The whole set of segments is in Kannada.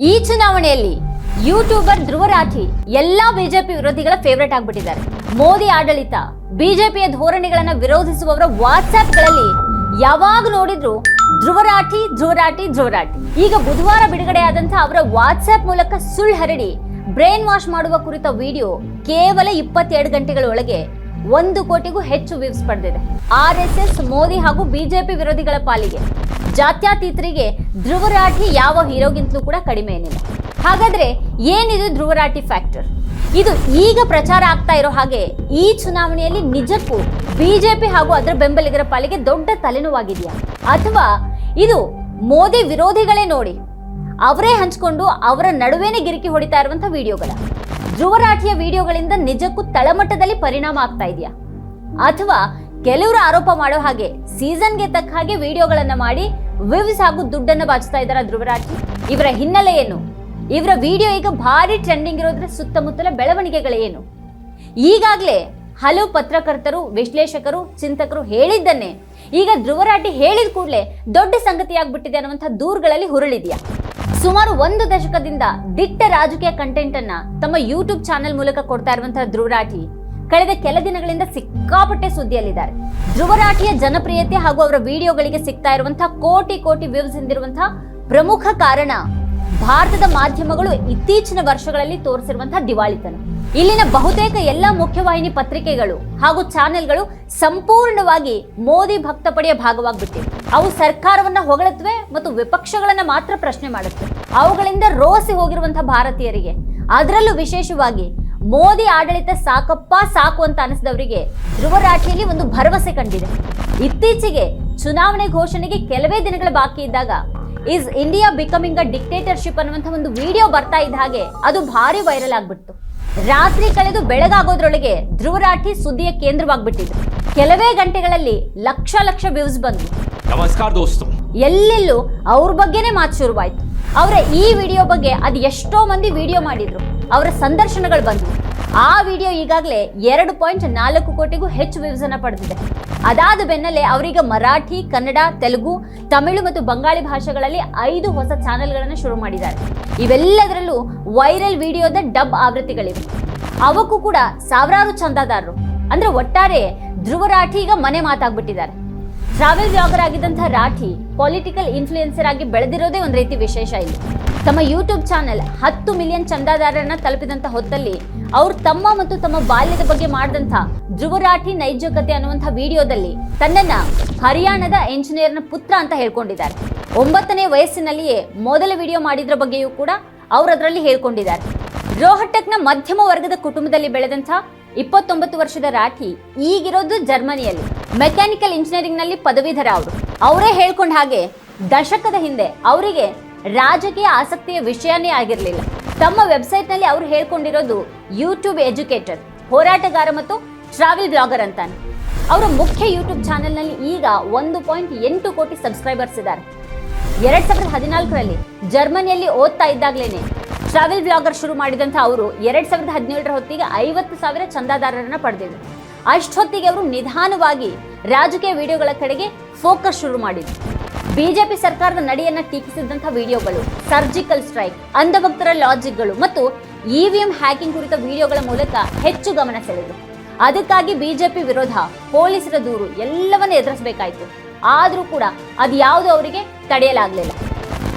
ಈ ಚುನಾವಣೆಯಲ್ಲಿ ಯೂಟ್ಯೂಬರ್ ಧ್ರುವ ರಾಠಿ ಎಲ್ಲಾ ಬಿಜೆಪಿ ವಿರೋಧಿಗಳ ಫೇವರೇಟ್ ಆಗ್ಬಿಟ್ಟಿದ್ದಾರೆ. ಮೋದಿ ಆಡಳಿತ ಬಿಜೆಪಿಯ ಧೋರಣೆಗಳನ್ನ ವಿರೋಧಿಸುವವರ ವಾಟ್ಸ್ಆಪ್ಗಳಲ್ಲಿ ಯಾವಾಗ ನೋಡಿದ್ರು ಧ್ರುವರಾಠಿ ಧ್ರುವರಾಠಿ ಧ್ರುವರಾಠಿ ಈಗ ಬುಧವಾರ ಬಿಡುಗಡೆಯಾದಂತಹ ಅವರ ವಾಟ್ಸ್ಆಪ್ ಮೂಲಕ ಸುಳ್ಳು ಹರಡಿ ಬ್ರೈನ್ ವಾಶ್ ಮಾಡುವ ಕುರಿತ ವಿಡಿಯೋ ಕೇವಲ ಇಪ್ಪತ್ತೆರಡು ಗಂಟೆಗಳ ಒಳಗೆ ಒಂದು ಕೋಟಿಗೂ ಹೆಚ್ಚು ವ್ಯೂಸ್ ಪಡೆದಿದೆ. ಆರ್ ಎಸ್ ಎಸ್, ಮೋದಿ ಹಾಗೂ ಬಿಜೆಪಿ ವಿರೋಧಿಗಳ ಪಾಲಿಗೆ ಜಾತ್ಯಾತೀತರಿಗೆ ಧ್ರುವರಾಠಿ ಯಾವ ಹೀರೋಗಿಂತಲೂ ಕೂಡ ಕಡಿಮೆ ಏನಿಲ್ಲ. ಹಾಗಾದ್ರೆ ಏನಿದು ಧ್ರುವರಾಠಿ ಫ್ಯಾಕ್ಟರ್ ಇದು ಈಗ ಪ್ರಚಾರ ಆಗ್ತಾ ಇರೋ ಹಾಗೆ ಈ ಚುನಾವಣೆಯಲ್ಲಿ ನಿಜಕ್ಕೂ ಬಿಜೆಪಿ ಹಾಗೂ ಅದರ ಬೆಂಬಲಿಗರ ಪಾಲಿಗೆ ದೊಡ್ಡ ತಲೆನೋವಾಗಿದೆಯಾ? ಅಥವಾ ಇದು ಮೋದಿ ವಿರೋಧಿಗಳೇ ನೋಡಿ ಅವರೇ ಹಂಚಿಕೊಂಡು ಅವರ ನಡುವೆನೇ ಗಿರಿಕಿ ಹೊಡಿತಾ ಇರುವಂತಹ ವಿಡಿಯೋಗಳ ಧ್ರುವರಾಠಿಯ ವಿಡಿಯೋಗಳಿಂದ ನಿಜಕ್ಕೂ ತಳಮಟ್ಟದಲ್ಲಿ ಪರಿಣಾಮ ಆಗ್ತಾ ಇದೆಯಾ? ಅಥವಾ ಕೆಲವರು ಆರೋಪ ಮಾಡೋ ಹಾಗೆ ಸೀಸನ್ಗೆ ತಕ್ಕ ಹಾಗೆ ವಿಡಿಯೋಗಳನ್ನ ಮಾಡಿ ವಿವ್ಸ್ ಹಾಗೂ ದುಡ್ಡನ್ನು ಬಾಚ್ತಾ ಇದ್ದಾರೆ ಧ್ರುವರಾಠಿ ಇವರ ಹಿನ್ನೆಲೆ ಏನು? ಇವರ ವಿಡಿಯೋ ಈಗ ಭಾರಿ ಟ್ರೆಂಡಿಂಗ್ ಇರೋದ್ರ ಸುತ್ತಮುತ್ತಲ ಬೆಳವಣಿಗೆಗಳೇನು ಈಗಾಗಲೇ ಹಲವು ಪತ್ರಕರ್ತರು, ವಿಶ್ಲೇಷಕರು, ಚಿಂತಕರು ಹೇಳಿದ್ದನ್ನೇ ಈಗ ಧ್ರುವರಾಟಿ ಹೇಳಿದ ಕೂಡಲೇ ದೊಡ್ಡ ಸಂಗತಿಯಾಗ್ಬಿಟ್ಟಿದೆ ಅನ್ನುವಂಥ ದೂರುಗಳಲ್ಲಿ ಹುರುಳಿದೆಯಾ ಸುಮಾರು ಒಂದು ದಶಕದಿಂದ ದಿಟ್ಟ ರಾಜಕೀಯ ಕಂಟೆಂಟ್ ಅನ್ನ ತಮ್ಮ ಯೂಟ್ಯೂಬ್ ಚಾನೆಲ್ ಮೂಲಕ ಕೊಡ್ತಾ ಇರುವಂತಹ ಧ್ರುವರಾಠಿ ಕಳೆದ ಕೆಲ ದಿನಗಳಿಂದ ಸಿಕ್ಕಾಪಟ್ಟೆ ಸುದ್ದಿಯಲ್ಲಿದ್ದಾರೆ. ಧ್ರುವರಾಠಿಯ ಜನಪ್ರಿಯತೆ ಹಾಗೂ ಅವರ ವಿಡಿಯೋಗಳಿಗೆ ಸಿಗ್ತಾ ಇರುವಂತಹ ಕೋಟಿ ಕೋಟಿ ವ್ಯೂಸ್ ಹಿಂದಿರುವಂತಹ ಪ್ರಮುಖ ಕಾರಣ ಭಾರತದ ಮಾಧ್ಯಮಗಳು ಇತ್ತೀಚಿನ ವರ್ಷಗಳಲ್ಲಿ ತೋರಿಸಿರುವಂತಹ ದಿವಾಳಿತನ. ಇಲ್ಲಿನ ಬಹುತೇಕ ಎಲ್ಲ ಮುಖ್ಯವಾಹಿನಿ ಪತ್ರಿಕೆಗಳು ಹಾಗೂ ಚಾನೆಲ್ಗಳು ಸಂಪೂರ್ಣವಾಗಿ ಮೋದಿ ಭಕ್ತಪಡೆಯ ಭಾಗವಾಗ್ಬಿಟ್ಟಿವೆ. ಅವು ಸರ್ಕಾರವನ್ನ ಹೊಗಳತ್ವೆ ಮತ್ತು ವಿಪಕ್ಷಗಳನ್ನ ಮಾತ್ರ ಪ್ರಶ್ನೆ ಮಾಡುತ್ತವೆ. ಅವುಗಳಿಂದ ರೋಸಿ ಹೋಗಿರುವಂತಹ ಭಾರತೀಯರಿಗೆ, ಅದರಲ್ಲೂ ವಿಶೇಷವಾಗಿ ಮೋದಿ ಆಡಳಿತ ಸಾಕಪ್ಪ ಸಾಕು ಅಂತ ಅನಿಸಿದವರಿಗೆ ಧ್ರುವರಾಠಿಯಲ್ಲಿ ಒಂದು ಭರವಸೆ ಕಂಡಿದೆ. ಇತ್ತೀಚೆಗೆ ಚುನಾವಣೆ ಘೋಷಣೆಗೆ ಕೆಲವೇ ದಿನಗಳ ಬಾಕಿ ಇದ್ದಾಗ is India becoming a dictatorship ಅನ್ನುವಂಥ ಒಂದು ವಿಡಿಯೋ ಬರ್ತಾ ಇದ್ದ ಹಾಗೆ ಅದು ಭಾರಿ ವೈರಲ್ ಆಗ್ಬಿಡ್ತು. ರಾತ್ರಿ ಕಳೆದು ಬೆಳಗಾಗೋದ್ರೊಳಗೆ ಧ್ರುವರಾಠಿ ಸುದ್ದಿಯ ಕೇಂದ್ರವಾಗ್ಬಿಟ್ಟಿದ್ರು ಕೆಲವೇ ಗಂಟೆಗಳಲ್ಲಿ ಲಕ್ಷ ಲಕ್ಷ ವ್ಯೂಸ್ ಬಂದು ನಮಸ್ಕಾರ ದೋಸ್ತು. ಎಲ್ಲೆಲ್ಲೂ ಅವ್ರ ಬಗ್ಗೆನೇ ಮಾತು ಶುರುವಾಯ್ತು. ಅವರ ಈ ವಿಡಿಯೋ ಬಗ್ಗೆ ಅದು ಎಷ್ಟೋ ಮಂದಿ ವಿಡಿಯೋ ಮಾಡಿದ್ರು. ಅವರ ಸಂದರ್ಶನಗಳು ಬಂದವು. ಆ ವಿಡಿಯೋ ಈಗಾಗಲೇ ಎರಡು ಪಾಯಿಂಟ್ ನಾಲ್ಕು ಕೋಟಿಗೂ ಹೆಚ್ಚು ವ್ಯೂಸ್ ಅನ್ನ ಪಡೆದಿದೆ. ಅದಾದ ಬೆನ್ನಲ್ಲೇ ಅವರೀಗ ಮರಾಠಿ, ಕನ್ನಡ, ತೆಲುಗು, ತಮಿಳು ಮತ್ತು ಬಂಗಾಳಿ ಭಾಷೆಗಳಲ್ಲಿ ಐದು ಹೊಸ ಚಾನೆಲ್ಗಳನ್ನು ಶುರು ಮಾಡಿದ್ದಾರೆ. ಇವೆಲ್ಲದರಲ್ಲೂ ವೈರಲ್ ವಿಡಿಯೋದ ಡಬ್ ಆವೃತ್ತಿಗಳಿವೆ. ಅವಕ್ಕೂ ಕೂಡ ಸಾವಿರಾರು ಚಂದಾದಾರರು, ಅಂದ್ರೆ ಒಟ್ಟಾರೆ ಧ್ರುವ ರಾಠಿ ಈಗ ಮನೆ ಮಾತಾಗ್ಬಿಟ್ಟಿದ್ದಾರೆ. ಟ್ರಾವೆಲ್ ಬ್ಲಾಗರ್ ಆಗಿದ್ದಂತಹ ರಾಠಿ ಪೊಲಿಟಿಕಲ್ ಇನ್ಫ್ಲೂಯೆನ್ಸರ್ ಆಗಿ ಬೆಳೆದಿರೋದೇ ಒಂದು ರೀತಿ ವಿಶೇಷ ಇಲ್ಲಿ. ತಮ್ಮ ಯೂಟ್ಯೂಬ್ ಚಾನೆಲ್ ಹತ್ತು ಮಿಲಿಯನ್ ಚಂದಾದಾರರನ್ನ ತಲುಪಿದಂತ ಹೊತ್ತಲ್ಲಿ ಅವರು ತಮ್ಮ ಮತ್ತು ತಮ್ಮ ಬಾಲ್ಯದ ಬಗ್ಗೆ ಮಾಡಿದಂಥ ಧ್ರುವರಾಠಿ ನೈಜ ಕತೆ ಅನ್ನುವಂಥ ವಿಡಿಯೋದಲ್ಲಿ ತನ್ನನ್ನ ಹರಿಯಾಣದ ಎಂಜಿನಿಯರ್ನ ಪುತ್ರ ಅಂತ ಹೇಳ್ಕೊಂಡಿದ್ದಾರೆ. ಒಂಬತ್ತನೇ ವಯಸ್ಸಿನಲ್ಲಿಯೇ ಮೊದಲ ವಿಡಿಯೋ ಮಾಡಿದ್ರ ಬಗ್ಗೆಯೂ ಕೂಡ ಅವರು ಅದರಲ್ಲಿ ಹೇಳ್ಕೊಂಡಿದ್ದಾರೆ. ರೋಹಟಕ್ನ ಮಧ್ಯಮ ವರ್ಗದ ಕುಟುಂಬದಲ್ಲಿ ಬೆಳೆದಂಥ ಇಪ್ಪತ್ತೊಂಬತ್ತು ವರ್ಷದ ರಾಠಿ ಈಗಿರೋದು ಜರ್ಮನಿಯಲ್ಲಿ. ಮೆಕ್ಯಾನಿಕಲ್ ಇಂಜಿನಿಯರಿಂಗ್ನಲ್ಲಿ ಪದವೀಧರ ಅವರು. ಅವರೇ ಹೇಳ್ಕೊಂಡ ಹಾಗೆ ದಶಕದ ಹಿಂದೆ ಅವರಿಗೆ ರಾಜಕೀಯ ಆಸಕ್ತಿಯ ವಿಷಯನೇ ಆಗಿರಲಿಲ್ಲ. ತಮ್ಮ ವೆಬ್ಸೈಟ್ನಲ್ಲಿ ಅವರು ಹೇಳ್ಕೊಂಡಿರೋದು ಯೂಟ್ಯೂಬ್ ಎಜುಕೇಟರ್ ಹೋರಾಟಗಾರ ಮತ್ತು ಟ್ರಾವೆಲ್ ಬ್ಲಾಗರ್ ಅಂತಾನೆ. ಅವರ ಮುಖ್ಯ ಯೂಟ್ಯೂಬ್ ಚಾನೆಲ್ನಲ್ಲಿ ಈಗ ಒಂದು ಪಾಯಿಂಟ್ ಎಂಟು ಕೋಟಿ ಸಬ್ಸ್ಕ್ರೈಬರ್ಸ್ ಇದ್ದಾರೆ. ಎರಡ್ ಸಾವಿರದ ಹದಿನಾಲ್ಕರಲ್ಲಿ ಜರ್ಮನಿಯಲ್ಲಿ ಓದ್ತಾ ಇದ್ದಾಗಲೇನೆ ಟ್ರಾವೆಲ್ ಬ್ಲಾಗರ್ ಶುರು ಮಾಡಿದಂಥ ಅವರು ಎರಡ್ ಸಾವಿರದ ಹದಿನೇಳರ ಹೊತ್ತಿಗೆ ಐವತ್ತು ಸಾವಿರ ಚಂದಾದಾರರನ್ನ ಪಡೆದಿದ್ರು. ಅಷ್ಟೊತ್ತಿಗೆ ಅವರು ನಿಧಾನವಾಗಿ ರಾಜಕೀಯ ವಿಡಿಯೋಗಳ ಕಡೆಗೆ ಫೋಕಸ್ ಶುರು ಮಾಡಿದ್ರು. ಬಿಜೆಪಿ ಸರ್ಕಾರದ ನಡೆಯನ್ನ ಟೀಕಿಸಿದಂಥ ವಿಡಿಯೋಗಳು ಸರ್ಜಿಕಲ್ ಸ್ಟ್ರೈಕ್ ಅಂಧಭಕ್ತರ ಲಾಜಿಕ್ಗಳು ಮತ್ತು ಇವಿಎಂ ಹ್ಯಾಕಿಂಗ್ ಕುರಿತ ವಿಡಿಯೋಗಳ ಮೂಲಕ ಹೆಚ್ಚು ಗಮನ ಸೆಳೆದು. ಅದಕ್ಕಾಗಿ ಬಿಜೆಪಿ ವಿರೋಧ, ಪೊಲೀಸರ ದೂರು ಎಲ್ಲವನ್ನ ಎದುರಿಸಬೇಕಾಯಿತು. ಆದರೂ ಕೂಡ ಅದು ಯಾವುದು ಅವರಿಗೆ ತಡೆಯಲಾಗಲಿಲ್ಲ.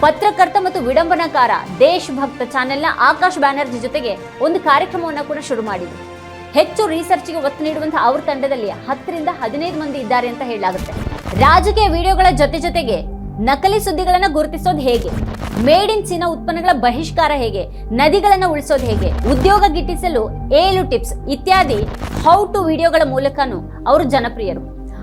ಪತ್ರಕರ್ತ ಮತ್ತು ವಿಡಂಬನಾಕಾರ ದೇಶಭಕ್ತ ಚಾನೆಲ್ನ ಆಕಾಶ್ ಬ್ಯಾನರ್ಜಿ ಜೊತೆಗೆ ಒಂದು ಕಾರ್ಯಕ್ರಮವನ್ನು ಕೂಡ ಶುರು ಮಾಡಿದ್ರು. ಹೆಚ್ಚು ರಿಸರ್ಚ್ಗೆ ಒತ್ತು ನೀಡುವಂತಹ ಅವ್ರ ತಂಡದಲ್ಲಿ ಹತ್ತರಿಂದ ಹದಿನೈದು ಮಂದಿ ಇದ್ದಾರೆ ಅಂತ ಹೇಳಲಾಗುತ್ತೆ. ರಾಜಕೀಯ ವಿಡಿಯೋಗಳ ಜೊತೆ ಜೊತೆಗೆ ನಕಲಿ ಸುದ್ದಿಗಳನ್ನ ಗುರುತಿಸೋದು ಹೇಗೆ? ಮೇಡ್ ಇನ್ ಚೀನಾ ಉತ್ಪನ್ನಗಳ ಬಹಿಷ್ಕಾರ ಹೇಗೆ? ನದಿಗಳನ್ನ ಉಳಿಸೋದು ಹೇಗೆ? ಉದ್ಯೋಗ ಗಿಟ್ಟಿಸಲು ಏಳು ಟಿಪ್ಸ್ ಇತ್ಯಾದಿ ಹೌ ಟು ವಿಡಿಯೋಗಳ ಮೂಲಕನೂ ಅವರು ಜನಪ್ರಿಯರು.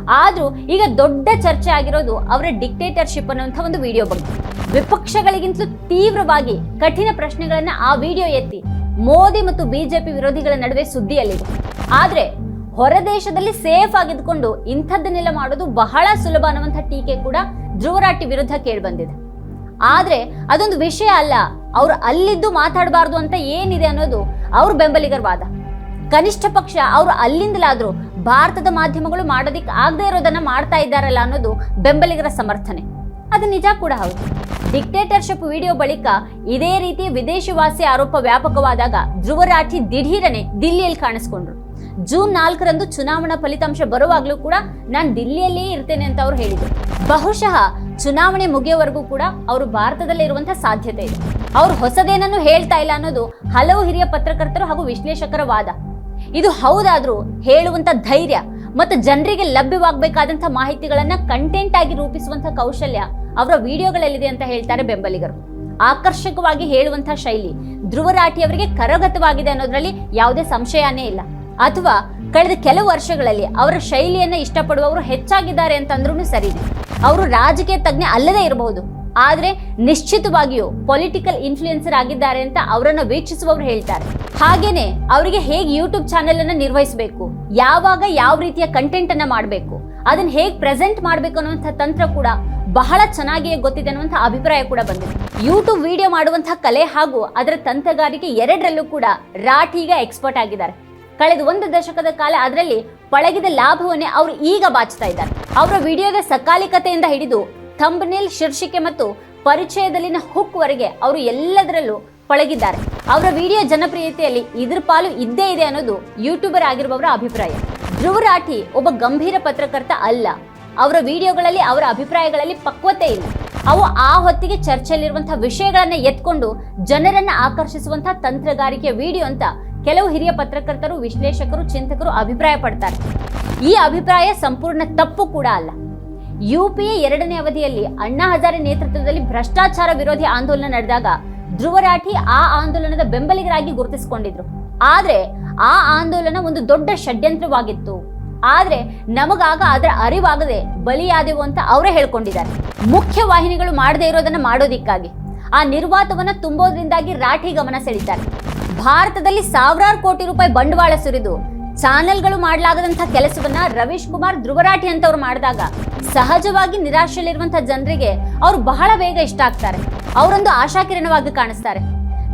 ಆದ್ರೂ ಈಗ ದೊಡ್ಡ ಚರ್ಚೆ ಆಗಿರೋದು ಅವರ ಡಿಕ್ಟೇಟರ್ಶಿಪ್ ಅನ್ನುವಂಥ ಒಂದು ವಿಡಿಯೋ ಬಗ್ಗೆ. ವಿಪಕ್ಷಗಳಿಗಿಂತಲೂ ತೀವ್ರವಾಗಿ ಕಠಿಣ ಪ್ರಶ್ನೆಗಳನ್ನ ಆ ವಿಡಿಯೋ ಎತ್ತಿ ಮೋದಿ ಮತ್ತು ಬಿಜೆಪಿ ವಿರೋಧಿಗಳ ನಡುವೆ ಸುದ್ದಿಯಲ್ಲಿದೆ. ಆದ್ರೆ ಹೊರದೇಶದಲ್ಲಿ ಸೇಫ್ ಆಗಿದ್ಕೊಂಡು ಇಂಥದ್ದನ್ನೆಲ್ಲ ಮಾಡೋದು ಬಹಳ ಸುಲಭ ಅನ್ನುವಂಥ ಟೀಕೆ ಕೂಡ ಧ್ರುವರಾಟಿ ವಿರುದ್ಧ ಕೇಳಿಬಂದಿದೆ. ಆದ್ರೆ ಅದೊಂದು ವಿಷಯ ಅಲ್ಲ, ಅವ್ರು ಅಲ್ಲಿದ್ದು ಮಾತಾಡಬಾರ್ದು ಅಂತ ಏನಿದೆ ಅನ್ನೋದು ಅವ್ರ ಬೆಂಬಲಿಗರ ವಾದ. ಕನಿಷ್ಠ ಪಕ್ಷ ಅವರು ಅಲ್ಲಿಂದಲಾದ್ರೂ ಭಾರತದ ಮಾಧ್ಯಮಗಳು ಮಾಡೋದಿಕ್ಕೆ ಆಗದೆ ಇರೋದನ್ನ ಮಾಡ್ತಾ ಇದ್ದಾರಲ್ಲ ಅನ್ನೋದು ಬೆಂಬಲಿಗರ ಸಮರ್ಥನೆ. ಅದು ನಿಜ ಕೂಡ ಹೌದು. ಡಿಕ್ಟೇಟರ್ಶಿಪ್ ವಿಡಿಯೋ ಬಳಿಕ ಇದೇ ರೀತಿ ವಿದೇಶಿ ವಾಸಿ ಆರೋಪ ವ್ಯಾಪಕವಾದಾಗ ಧ್ರುವರಾಠಿ ದಿಢೀರನೆ ದಿಲ್ಲಿಯಲ್ಲಿ ಕಾಣಿಸ್ಕೊಂಡ್ರು. ಜೂನ್ ನಾಲ್ಕರಂದು ಚುನಾವಣಾ ಫಲಿತಾಂಶ ಬರುವಾಗಲೂ ಕೂಡ ನಾನು ದಿಲ್ಲಿಯಲ್ಲೇ ಇರ್ತೇನೆ ಅಂತ ಅವರು ಹೇಳಿದರು. ಬಹುಶಃ ಚುನಾವಣೆ ಮುಗಿಯೋವರೆಗೂ ಕೂಡ ಅವರು ಭಾರತದಲ್ಲೇ ಇರುವಂತಹ ಸಾಧ್ಯತೆ ಇದೆ. ಅವರು ಹೊಸದೇನನ್ನು ಹೇಳ್ತಾ ಇಲ್ಲ ಅನ್ನೋದು ಹಲವು ಹಿರಿಯ ಪತ್ರಕರ್ತರು ಹಾಗೂ ವಿಶ್ಲೇಷಕರ ವಾದ. ಇದು ಹೌದಾದ್ರೂ ಹೇಳುವಂತ ಧೈರ್ಯ ಮತ್ತು ಜನರಿಗೆ ಲಭ್ಯವಾಗಬೇಕಾದಂಥ ಮಾಹಿತಿಗಳನ್ನ ಕಂಟೆಂಟ್ ಆಗಿ ರೂಪಿಸುವಂತ ಕೌಶಲ್ಯ ಅವರ ವಿಡಿಯೋಗಳಲ್ಲಿದೆ ಅಂತ ಹೇಳ್ತಾರೆ ಬೆಂಬಲಿಗರು. ಆಕರ್ಷಕವಾಗಿ ಹೇಳುವಂಥ ಶೈಲಿ ಧ್ರುವರಾಠಿಯವರಿಗೆ ಕರಗತವಾಗಿದೆ ಅನ್ನೋದ್ರಲ್ಲಿ ಯಾವುದೇ ಸಂಶಯನೇ ಇಲ್ಲ. ಅಥವಾ ಕಳೆದ ಕೆಲವು ವರ್ಷಗಳಲ್ಲಿ ಅವರ ಶೈಲಿಯನ್ನು ಇಷ್ಟಪಡುವವರು ಹೆಚ್ಚಾಗಿದ್ದಾರೆ ಅಂತಂದ್ರೂ ಸರಿ ಅವರು ರಾಜಕೀಯ ತಜ್ಞ ಅಲ್ಲದೇ ಇರಬಹುದು. ಆದರೆ ನಿಶ್ಚಿತವಾಗಿಯೂ ಪೊಲಿಟಿಕಲ್ ಇನ್ಫ್ಲೂಯೆನ್ಸರ್ ಆಗಿದ್ದಾರೆ ಅಂತ ಅವರನ್ನು ವೀಕ್ಷಿಸುವವರು ಹೇಳ್ತಾರೆ. ಹಾಗೇನೆ ಅವರಿಗೆ ಹೇಗೆ ಯೂಟ್ಯೂಬ್ ಚಾನೆಲ್ ಅನ್ನು ನಿರ್ವಹಿಸಬೇಕು? ಯಾವಾಗ ಯಾವ ರೀತಿಯ ಕಂಟೆಂಟ್ ಅನ್ನ ಮಾಡಬೇಕು? ಅದನ್ನ ಹೇಗೆ ಪ್ರೆಸೆಂಟ್ ಮಾಡಬೇಕು ಅನ್ನುವಂಥ ತಂತ್ರ ಕೂಡ ಬಹಳ ಚೆನ್ನಾಗಿಯೇ ಗೊತ್ತಿದೆ ಅನ್ನುವಂಥ ಅಭಿಪ್ರಾಯ ಕೂಡ ಬಂದಿದೆ. ಯೂಟ್ಯೂಬ್ ವಿಡಿಯೋ ಮಾಡುವಂತಹ ಕಲೆ ಹಾಗೂ ಅದರ ತಂತ್ರಗಾರಿಕೆ ಎರಡರಲ್ಲೂ ಕೂಡ ರಾಠೀಗ ಎಕ್ಸ್ಪರ್ಟ್ ಆಗಿದ್ದಾರೆ. ಕಳೆದ ಒಂದು ದಶಕದ ಕಾಲ ಅದರಲ್ಲಿ ಪಳಗಿದ ಲಾಭವನ್ನೇ ಅವರು ಈಗ ಬಾಚ್ತಾ ಇದ್ದಾರೆ. ಅವರ ವಿಡಿಯೋದ ಸಕಾಲಿಕತೆಯಿಂದ ಹಿಡಿದು ಥಂಬ್ನೇಲ್ ಶೀರ್ಷಿಕೆ ಮತ್ತು ಪರಿಚಯದಲ್ಲಿನ ಹುಕ್ ವರೆಗೆ ಅವರು ಎಲ್ಲದರಲ್ಲೂ ಪಳಗಿದ್ದಾರೆ. ಅವರ ವಿಡಿಯೋ ಜನಪ್ರಿಯತೆಯಲ್ಲಿ ಇದ್ರ ಪಾಲು ಇದ್ದೇ ಇದೆ ಅನ್ನೋದು ಯೂಟ್ಯೂಬರ್ ಆಗಿರುವವರ ಅಭಿಪ್ರಾಯ. ಧ್ರುವ ರಾಠಿ ಒಬ್ಬ ಗಂಭೀರ ಪತ್ರಕರ್ತ ಅಲ್ಲ. ಅವರ ವಿಡಿಯೋಗಳಲ್ಲಿ ಅವರ ಅಭಿಪ್ರಾಯಗಳಲ್ಲಿ ಪಕ್ವತೆ ಇಲ್ಲ. ಅವು ಆ ಹೊತ್ತಿಗೆ ಚರ್ಚೆಯಲ್ಲಿರುವಂತಹ ವಿಷಯಗಳನ್ನ ಎತ್ಕೊಂಡು ಜನರನ್ನ ಆಕರ್ಷಿಸುವಂತಹ ತಂತ್ರಗಾರಿಕೆಯ ವಿಡಿಯೋ ಅಂತ ಕೆಲವು ಹಿರಿಯ ಪತ್ರಕರ್ತರು, ವಿಶ್ಲೇಷಕರು, ಚಿಂತಕರು ಅಭಿಪ್ರಾಯ ಪಡ್ತಾರೆ ಈ ಅಭಿಪ್ರಾಯ ಸಂಪೂರ್ಣ ತಪ್ಪು ಕೂಡ ಅಲ್ಲ. ಯು ಪಿ ಎ ಎರಡನೇ ಅವಧಿಯಲ್ಲಿ ಅಣ್ಣಾ ಹಜಾರೆ ನೇತೃತ್ವದಲ್ಲಿ ಭ್ರಷ್ಟಾಚಾರ ವಿರೋಧಿ ಆಂದೋಲನ ನಡೆದಾಗ ಧ್ರುವರಾಠಿ ಆ ಆಂದೋಲನದ ಬೆಂಬಲಿಗರಾಗಿ ಗುರುತಿಸಿಕೊಂಡಿದ್ರು. ಆದ್ರೆ ಆ ಆಂದೋಲನ ಒಂದು ದೊಡ್ಡ ಷಡ್ಯಂತ್ರವಾಗಿತ್ತು. ಆದ್ರೆ ನಮಗಾಗ ಅದರ ಅರಿವಾಗದೆ ಬಲಿಯಾದೆವು ಅಂತ ಅವರೇ ಹೇಳ್ಕೊಂಡಿದ್ದಾರೆ. ಮುಖ್ಯ ವಾಹಿನಿಗಳು ಮಾಡದೇ ಇರೋದನ್ನ ಮಾಡೋದಿಕ್ಕಾಗಿ. ಆ ನಿರ್ವಾತವನ್ನ ತುಂಬೋದ್ರಿಂದಾಗಿ ರಾಠಿ ಗಮನ ಸೆಳೀತಾರೆ ಭಾರತದಲ್ಲಿ ಸಾವಿರಾರು ಕೋಟಿ ರೂಪಾಯಿ ಬಂಡವಾಳ ಸುರಿದು ಚಾನೆಲ್ಗಳು ಮಾಡಲಾಗದಂತಹ ಕೆಲಸವನ್ನ ರವೀಶ್ ಕುಮಾರ್ ಧ್ರುವರಾಠಿ ಅಂತವ್ರು ಮಾಡಿದಾಗ ಸಹಜವಾಗಿ ನಿರಾಶೆಯಲ್ಲಿರುವಂತಹ ಜನರಿಗೆ ಅವರು ಬಹಳ ಬೇಗ ಇಷ್ಟ ಆಗ್ತಾರೆ. ಅವರೊಂದು ಆಶಾಕಿರಣವಾಗಿ ಕಾಣಿಸ್ತಾರೆ.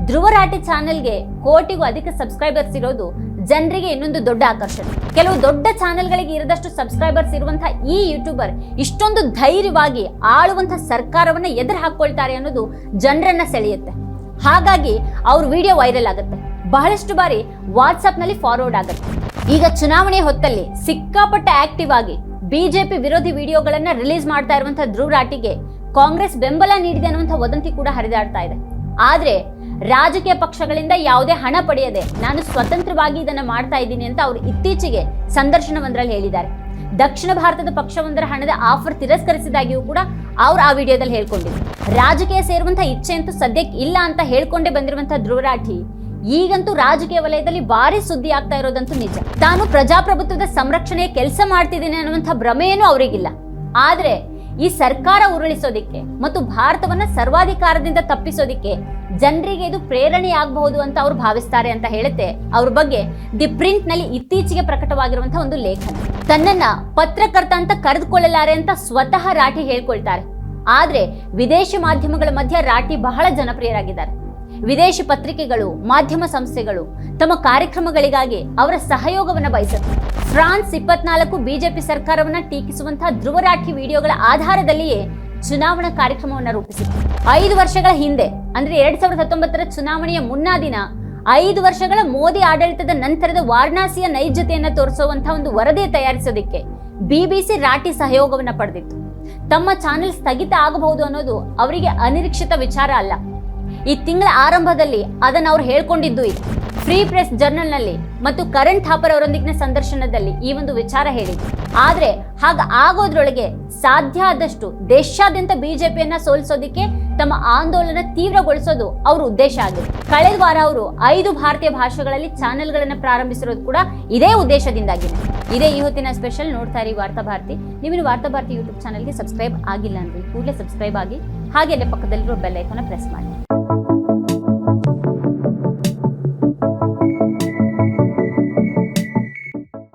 ಧ್ರುವರಾಠಿ ಚಾನೆಲ್ಗೆ ಕೋಟಿಗೂ ಅಧಿಕ ಸಬ್ಸ್ಕ್ರೈಬರ್ಸ್ ಇರೋದು ಜನರಿಗೆ ಇನ್ನೊಂದು ದೊಡ್ಡ ಆಕರ್ಷಣೆ. ಕೆಲವು ದೊಡ್ಡ ಚಾನೆಲ್ಗಳಿಗೆ ಇರದಷ್ಟು ಸಬ್ಸ್ಕ್ರೈಬರ್ಸ್ ಇರುವಂತಹ ಈ ಯೂಟ್ಯೂಬರ್ ಇಷ್ಟೊಂದು ಧೈರ್ಯವಾಗಿ ಆಳುವಂತಹ ಸರ್ಕಾರವನ್ನ ಎದುರು ಹಾಕೊಳ್ತಾರೆ ಅನ್ನೋದು ಜನರನ್ನ ಸೆಳೆಯುತ್ತೆ. ಹಾಗಾಗಿ ಅವ್ರ ವಿಡಿಯೋ ವೈರಲ್ ಆಗುತ್ತೆ. ಬಹಳಷ್ಟು ಬಾರಿ ವಾಟ್ಸ್ಆಪ್ನಲ್ಲಿ ಫಾರ್ವರ್ಡ್ ಆಗುತ್ತೆ. ಈಗ ಚುನಾವಣೆ ಹೊತ್ತಲ್ಲಿ ಸಿಕ್ಕಾಪಟ್ಟೆ ಆಕ್ಟಿವ್ ಆಗಿ ಬಿಜೆಪಿ ವಿರೋಧಿ ವಿಡಿಯೋಗಳನ್ನ ರಿಲೀಸ್ ಮಾಡ್ತಾ ಇರುವಂತಹ ಧ್ರುವ ರಾಟಿಗೆ ಕಾಂಗ್ರೆಸ್ ಬೆಂಬಲ ನೀಡಿದೆ ಅನ್ನುವಂಥ ವದಂತಿ ಕೂಡ ಹರಿದಾಡ್ತಾ ಇದೆ. ಆದ್ರೆ ರಾಜಕೀಯ ಪಕ್ಷಗಳಿಂದ ಯಾವುದೇ ಹಣ ಪಡೆಯದೆ ನಾನು ಸ್ವತಂತ್ರವಾಗಿ ಇದನ್ನ ಮಾಡ್ತಾ ಇದ್ದೀನಿ ಅಂತ ಅವರು ಇತ್ತೀಚೆಗೆ ಸಂದರ್ಶನವೊಂದರಲ್ಲಿ ಹೇಳಿದ್ದಾರೆ. ದಕ್ಷಿಣ ಭಾರತದ ಪಕ್ಷವೊಂದರ ಹಣದ ಆಫರ್ ತಿರಸ್ಕರಿಸಿದಾಗಿಯೂ ಕೂಡ ಅವ್ರು ಆ ವಿಡಿಯೋದಲ್ಲಿ ಹೇಳ್ಕೊಂಡಿದ್ರು. ರಾಜಕೀಯ ಸೇರುವಂತಹ ಇಚ್ಛೆ ಅಂತೂ ಸದ್ಯಕ್ಕೆ ಇಲ್ಲ ಅಂತ ಹೇಳ್ಕೊಂಡೇ ಬಂದಿರುವಂತಹ ಧ್ರುವರಾಠಿ ಈಗಂತೂ ರಾಜಕೀಯ ವಲಯದಲ್ಲಿ ಭಾರಿ ಸುದ್ದಿ ಆಗ್ತಾ ಇರೋದಂತೂ ನಿಜ. ತಾನು ಪ್ರಜಾಪ್ರಭುತ್ವದ ಸಂರಕ್ಷಣೆಯ ಕೆಲಸ ಮಾಡ್ತಿದ್ದೀನಿ ಅನ್ನುವಂಥ ಭ್ರಮೆಯೇನೂ ಅವರಿಗಿಲ್ಲ. ಆದ್ರೆ ಈ ಸರ್ಕಾರ ಉರುಳಿಸೋದಿಕ್ಕೆ ಮತ್ತು ಭಾರತವನ್ನ ಸರ್ವಾಧಿಕಾರದಿಂದ ತಪ್ಪಿಸೋದಿಕ್ಕೆ ಜನರಿಗೆ ಇದು ಪ್ರೇರಣೆಯಾಗಬಹುದು ಅಂತ ಅವ್ರು ಭಾವಿಸ್ತಾರೆ ಅಂತ ಹೇಳುತ್ತೆ. ಅವ್ರ ಬಗ್ಗೆ ದಿ ಪ್ರಿಂಟ್ನಲ್ಲಿ ಇತ್ತೀಚೆಗೆ ಪ್ರಕಟವಾಗಿರುವಂತಹ ಒಂದು ಲೇಖನ. ತನ್ನನ್ನ ಪತ್ರಕರ್ತ ಅಂತ ಕರೆದುಕೊಳ್ಳಲಾರೆ ಅಂತ ಸ್ವತಃ ರಾಠಿ ಹೇಳ್ಕೊಳ್ತಾರೆ. ಆದ್ರೆ ವಿದೇಶಿ ಮಾಧ್ಯಮಗಳ ಮಧ್ಯ ರಾಠಿ ಬಹಳ ಜನಪ್ರಿಯರಾಗಿದ್ದಾರೆ. ವಿದೇಶಿ ಪತ್ರಿಕೆಗಳು, ಮಾಧ್ಯಮ ಸಂಸ್ಥೆಗಳು ತಮ್ಮ ಕಾರ್ಯಕ್ರಮಗಳಿಗಾಗಿ ಅವರ ಸಹಯೋಗವನ್ನು ಬಯಸುತ್ತೆ. ಫ್ರಾನ್ಸ್ ಇಪ್ಪತ್ನಾಲ್ಕು ಬಿಜೆಪಿ ಸರ್ಕಾರವನ್ನ ಟೀಕಿಸುವಂತಹ ಧ್ರುವರಾಠಿ ವಿಡಿಯೋಗಳ ಆಧಾರದಲ್ಲಿಯೇ ಚುನಾವಣಾ ಕಾರ್ಯಕ್ರಮವನ್ನು ರೂಪಿಸಿತ್ತು. ಐದು ವರ್ಷಗಳ ಹಿಂದೆ, ಅಂದ್ರೆ ಎರಡ್ ಸಾವಿರದ ಹತ್ತೊಂಬತ್ತರ ಚುನಾವಣೆಯ ಮುನ್ನಾ ದಿನ, ಐದು ವರ್ಷಗಳ ಮೋದಿ ಆಡಳಿತದ ನಂತರದ ವಾರಣಾಸಿಯ ನೈಜತೆಯನ್ನು ತೋರಿಸುವಂತಹ ಒಂದು ವರದಿ ತಯಾರಿಸೋದಕ್ಕೆ ಬಿಬಿಸಿ ರಾಟಿ ಸಹಯೋಗವನ್ನ ಪಡೆದಿತ್ತು. ತಮ್ಮ ಚಾನೆಲ್ ಸ್ಥಗಿತ ಆಗಬಹುದು ಅನ್ನೋದು ಅವರಿಗೆ ಅನಿರೀಕ್ಷಿತ ವಿಚಾರ ಅಲ್ಲ. ಈ ತಿಂಗಳ ಆರಂಭದಲ್ಲಿ ಅದನ್ನು ಅವ್ರು ಹೇಳ್ಕೊಂಡಿದ್ದು ಇದೆ. ಫ್ರೀ ಪ್ರೆಸ್ ಜರ್ನಲ್ನಲ್ಲಿ ಮತ್ತು ಕರಣ್ ಥಾಪರ್ ಅವರೊಂದಿಗಿನ ಸಂದರ್ಶನದಲ್ಲಿ ಈ ಒಂದು ವಿಚಾರ ಹೇಳಿದ್ರು. ಆದ್ರೆ ಹಾಗ ಆಗೋದ್ರೊಳಗೆ ಸಾಧ್ಯ ಆದಷ್ಟು ದೇಶಾದ್ಯಂತ ಬಿಜೆಪಿಯನ್ನ ಸೋಲಿಸೋದಿಕ್ಕೆ ತಮ್ಮ ಆಂದೋಲನ ತೀವ್ರಗೊಳಿಸೋದು ಅವ್ರ ಉದ್ದೇಶ ಆಗಿದೆ. ಕಳೆದ ವಾರ ಅವರು ಐದು ಭಾರತೀಯ ಭಾಷೆಗಳಲ್ಲಿ ಚಾನೆಲ್ಗಳನ್ನು ಪ್ರಾರಂಭಿಸಿರೋದು ಕೂಡ ಇದೇ ಉದ್ದೇಶದಿಂದಾಗಿದೆ. ಇದೇ ಈ ಹೊತ್ತಿನ ಸ್ಪೆಷಲ್ ನೋಡ್ತಾ ಇರಿ ವಾರ್ತಾ ಭಾರತಿ. ನೀವಿನ್ನು ವಾರ್ತಾ ಭಾರತಿ ಯೂಟ್ಯೂಬ್ ಚಾನಲ್ಗೆ ಸಬ್ಸ್ಕ್ರೈಬ್ ಆಗಿಲ್ಲ ಅಂದ್ರೆ ಕೂಡಲೇ ಸಬ್ಸ್ಕ್ರೈಬ್ ಆಗಿ ಹಾಗೆ ಪಕ್ಕದಲ್ಲಿರೋ ಬೆಲ್ ಐಕಾನ್ ಪ್ರೆಸ್ ಮಾಡಿ.